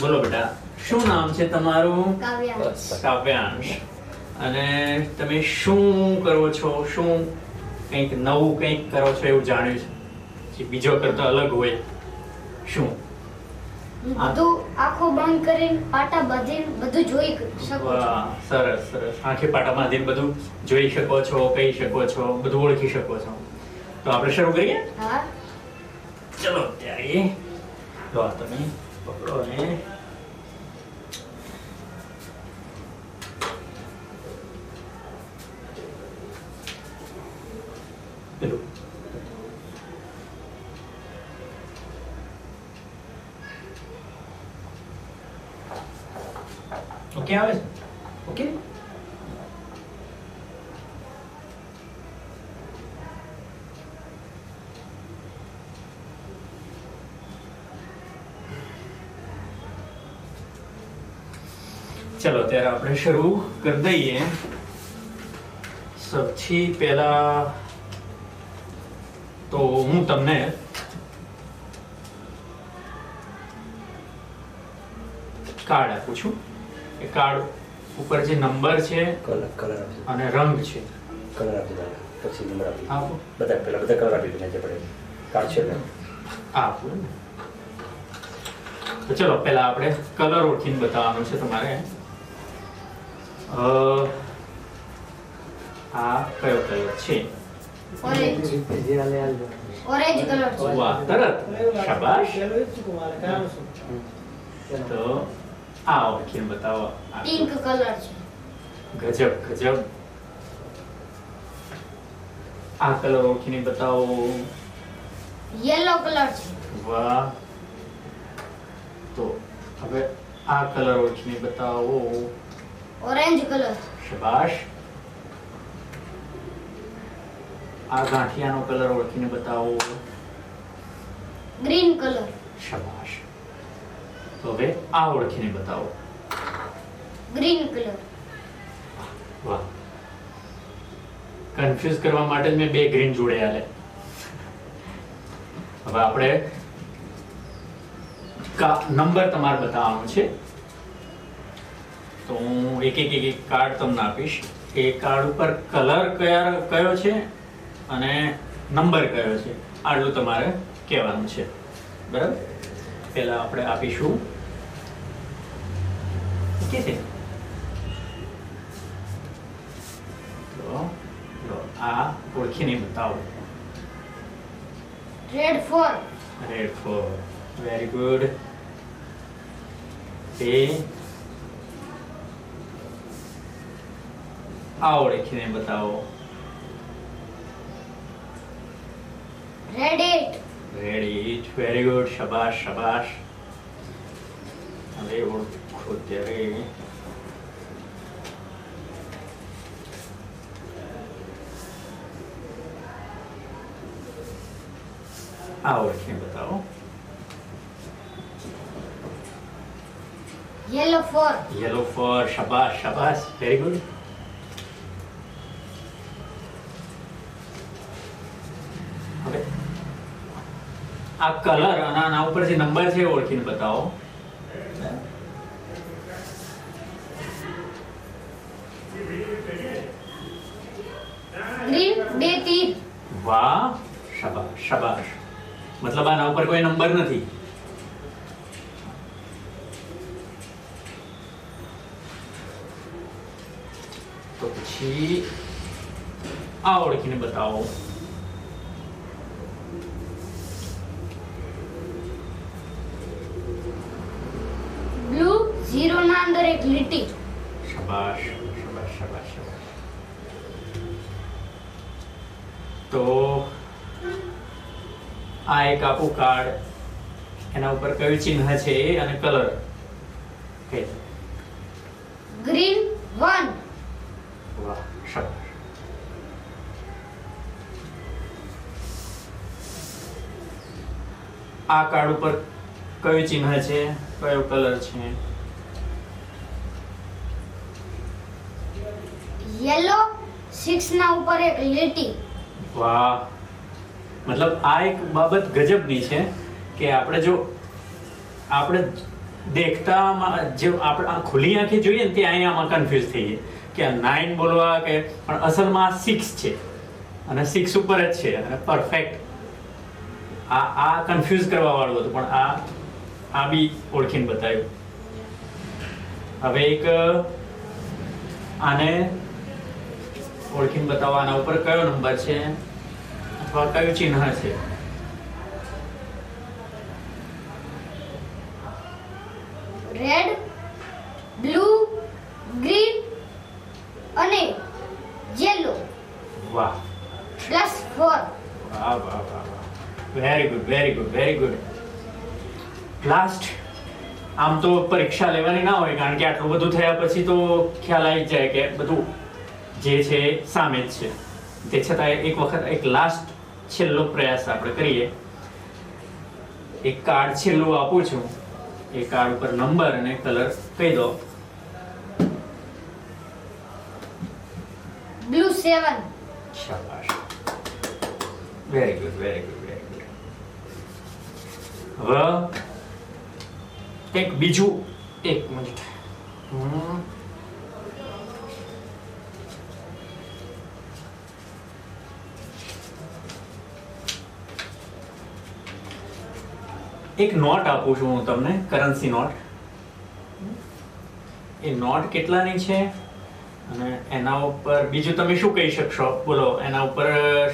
બોલો બેટા શું નામ છે તમારું? કાવ્યાંશ. કાવ્યાંશ. અને તમે શું કરો છો? શું કંઈક નવું કંઈક કરો છો એવું જાણ્યું છે? જે બીજો કરતા અલગ હોય. શું? બધું આખો બંધ કરીને પાટા બાંધીને બધું જોઈ શકો છો. સરસ સરસ. આંખે પાટા બાંધીને બધું જોઈ શકો છો કહી શકો છો બધું ઓળખી શકો છો. તો આપણે શરૂ કરીએ? હા. ચલો ત્યારે લો આ તમે પકડો ને પેલું ઓકે આવે ચલો ત્યારે આપણે શરૂ કરી દઈએ. સૌથી પહેલા તો હું તમને કાર્ડ આપું છું. એ કાર્ડ ઉપર જે નંબર છે કલર કલર અને રંગ છે. કલર આપી દાદા. પછી નંબર આપી આપો. બધા પહેલા બધા કલર આપી દીધા જે પડે કાર્ડ છે આપો. તો ચલો પહેલા આપણે કલર ઓળખીને બતાવવાનું છે તમારે. અ, આ કયો કલર છે ઓરેન્જ ઓરેન્જ કલર છે વાહ તરત શાબાશ તો આ ઓળખીને બતાવો આ પિંક કલર છે ગજબ ગજબ આ કલર ઓળખીને બતાવો યેલો કલર છે વાહ તો હવે આ કલર ઓળખીને બતાવો ઓરેન્જ કલર શાબાશ. આ ગાંઠિયાનો કલર ઓળખીને બતાવો. ગ્રીન કલર શાબાશ. તો હવે આ ઓળખીને બતાવો. ગ્રીન કલર વાહ. કન્ફ્યુઝ કરવા માટે મેં બે ગ્રીન જોડે આલે હવે આપણે નંબર તમારે બતાવવાનો છે. તો હું એક એક એક કાર્ડ તમને આપીશ. એ કાર્ડ ઉપર કલર કયા કયો છે અને નંબર કયો છે? આટલું તમારે કહેવાનું છે. બરાબર? પહેલાં આપણે આપીશું. ઓકે છે? તો આ ઓળખીને બતાવો. Red four red four very good એ આ ઓળખીને બતાવો. રેડિટ રેડિટ વેરી ગુડ શાબાશ શાબાશ. હવે ઓળખો ત્યારે. આ ઓળખીને બતાવો. યેલો ફોર યલો ફોર શાબાશ શાબાશ. વેરી ગુડ આ કલર અને આના ઉપર જે નંબર છે ઓળખીને બતાવો. ગ્રીન બે તીર વાહ શાબાશ શાબાશ. મતલબ આના ઉપર કોઈ નંબર નથી. તો પછી આ ઓળખીને બતાવો. ઝીરો ના અંદર એક લીટી. શાબાશ શાબાશ શાબાશ શાબાશ. તો આ એક આપું કાર્ડ એના ઉપર કયું ચિહ્ન છે અને કલર કહી ગ્રીન વન વાહ શાબાશ. આ કાર્ડ ઉપર કયું ચિહ્ન છે? કયો કલર છે? યેલો સિક્સ ના ઉપર એક લીટી. વાહ. મતલબ આ એક બાબત ગજબની છે કે આપણે જો આપણે દેખતામાં જે આપણે આ ખુલ્લી આંખે જોઈએ ને તે અહીંયામાં કન્ફ્યુઝ થઈએ કે નાઇન બોલવા કે પણ અસલમાં આ સિક્સ છે. અને સિક્સ ઉપર જ છે અને પરફેક્ટ આ આ કન્ફ્યુઝ કરવા વાળું હતું, પણ આ આ બી ઓળખીને બતાવ્યું. હવે એક, આને ઓળખીને બતાવો આના ઉપર કયો નંબર છે? અથવા કયું ચિહ્ન છે? રેડ બ્લુ ગ્રીન અને યેલો વાહ. પ્લસ ફોર વાહ વાહ very good very good very good last આમ તો પરીક્ષા લેવાની ના હોય કારણ કે આટલું બધું થયા પછી તો ખ્યાલ આવી જાય કે બધું જે છે સામે જ છે. તે છતાં એક વખત એક લાસ્ટ છેલ્લો પ્રયાસ આપણે કરીએ. એક કાર્ડ છેલ્લું આપું છું. એ કાર્ડ ઉપર નંબર અને કલર કહી દો. બ્લુ સેવન શાબાશ. Very good very good very good હવે એક બીજું એક મિનિટ હમ. એક નોટ આપું છું હું તમને કરન્સી નોટ. એ નોટ કેટલાની છે? અને એના ઉપર બીજું તમે શું કહી શકશો? બોલો એના ઉપર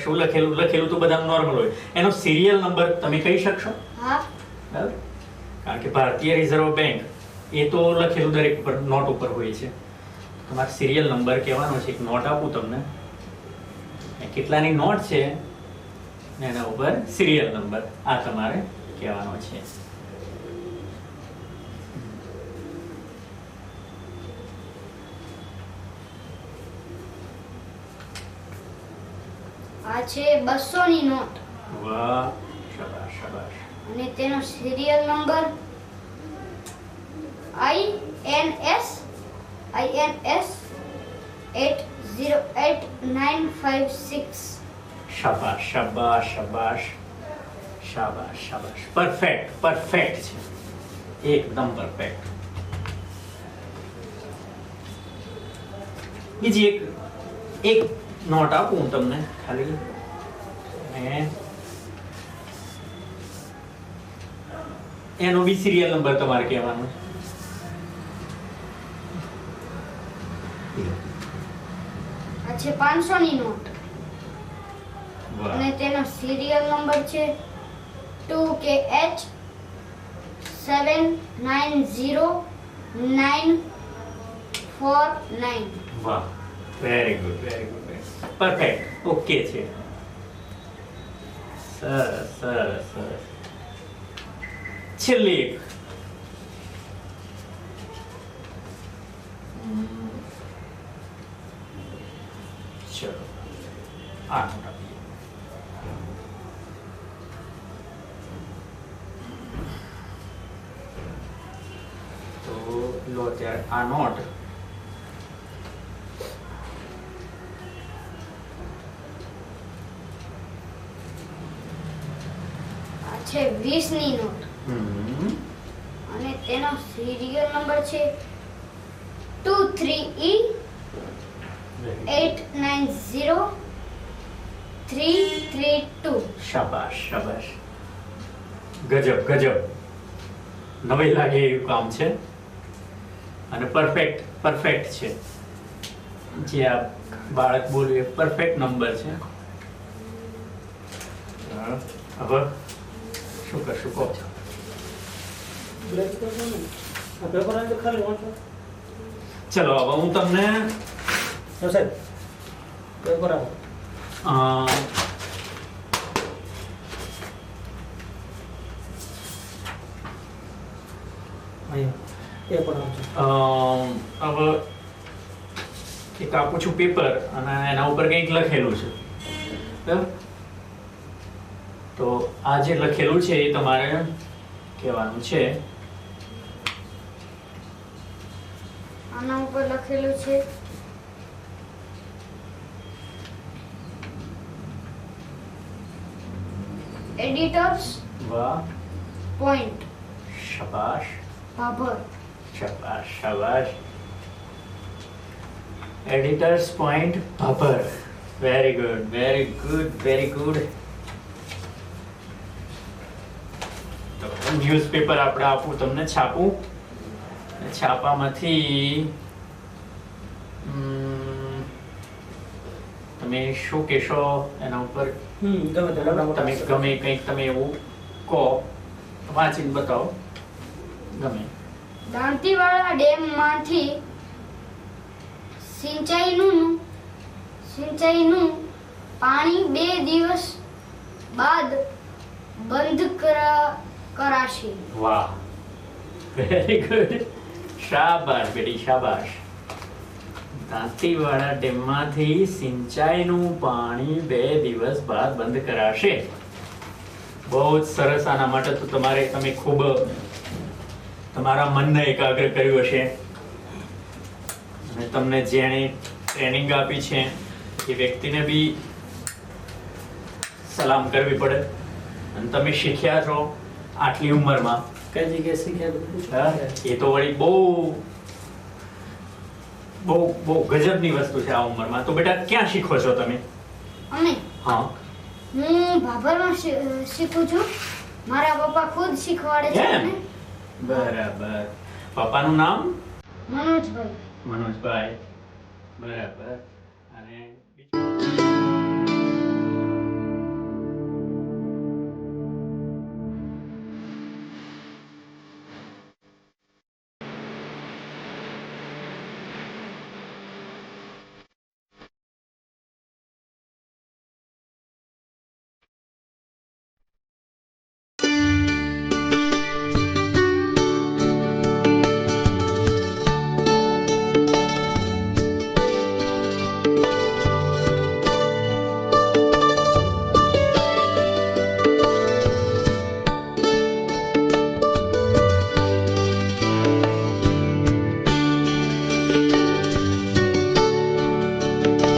શું લખેલું? લખેલું તો બધા નોર્મલ હોય. એનો સિરિયલ નંબર તમે કહી શકશો? બરાબર? કારણ કે ભારતીય રિઝર્વ બેંક એ તો લખેલું દરેક ઉપર નોટ ઉપર હોય છે. તમારે સિરિયલ નંબર કહેવાનો છે. એક નોટ આપું તમને. એ કેટલાની નોટ છે? એના ઉપર સિરિયલ નંબર આ તમારે કહેવાનો છે આ છે 200 ની નોટ. વાહ શાબાશ શાબાશ. અને તેનો serial number I N S I N S eight zero eight nine five six શાબાશ શાબાશ શાબાશ. શાબાશ શાબાશ. પરફેક્ટ પરફેક્ટ છે. એકદમ પરફેક્ટ બીજી એક એક નોટ આપું હું તમને ખાલી. એનો બી સિરિયલ નંબર તમારે કહેવાનો. છે પાંચસો ની નોટ અને તેનો સિરિયલ નંબર છે two K H seven nine zero nine four nine વાહ very good very good perfect okay છે. સરસ સરસ સરસ છેલ્લી એક હમ. ચલો આ નોટ આપીએ તો લો ત્યારે આ નોટ. છે 20 ની નોટ. હમ. અને તેનો સિરિયલ નંબર છે two three E eight nine zero three three two શાબાશ શાબાશ. ગજબ ગજબ. નવી લાગે એવું કામ છે. અને પરફેક્ટ પરફેક્ટ છે. જે આ બાળક બોલ્યું એ પરફેક્ટ નંબર છે. હવે શું કરશું? કહો. છો ચલો હવે હું તમને સાહેબ પેપર આવે અ, અહીંયા એ પણ હવે એક આપું છું પેપર અને એના ઉપર કંઈક લખેલું છે. તો આ જે લખેલું છે એ તમારે કહેવાનું છે. આના ઉપર લખેલું છે. એડિટર્સ વાહ. પોઈન્ટ શાબાશ. ભાભર. શાબાશ શાબાશ. Editors point Bhabhar very good very good very good તો ન્યૂઝપેપર આપણે આપું તમને છાપું? છાપામાંથી તમે શું કહેશો એના ઉપર? તમે ગમે કંઈક તમે એવું કહો વાંચીને બતાવો. ગમે. દાંતીવાડા ડેમમાંથી સિંચાઈનું સિંચાઈનું પાણી બે દિવસ બાદ બંધ કરાશે. વાહ. વેરી ગુડ શાબાશ બેટી, શાબાશ. દાંતીવાડા ડેમમાંથી સિંચાઈનું પાણી બે દિવસ બાદ બંધ કરાશે. બહુ જ સરસ. આના માટે તો તમારે, તમે ખૂબ તમારા મનને એકાગ્ર કર્યું હશે. અને તમને જેણે ટ્રેનિંગ આપી છે એ વ્યક્તિને બી સલામ કરવી પડે. અને તમે શીખ્યા છો આટલી ઉંમરમાં. કઈ જગ્યાએ શીખ્યા એ તો વળી બહુ બહુ બહુ ગજબની વસ્તુ છે આ ઉંમરમાં. તો બેટા ક્યાં શીખો છો તમે? અમે? હા. હું ભાભરમાં શીખું છું. મારા પપ્પા ખુદ શીખવાડે છે બરાબર. પપ્પાનું નામ? મનોજભાઈ. મનોજભાઈ. બરાબર. અને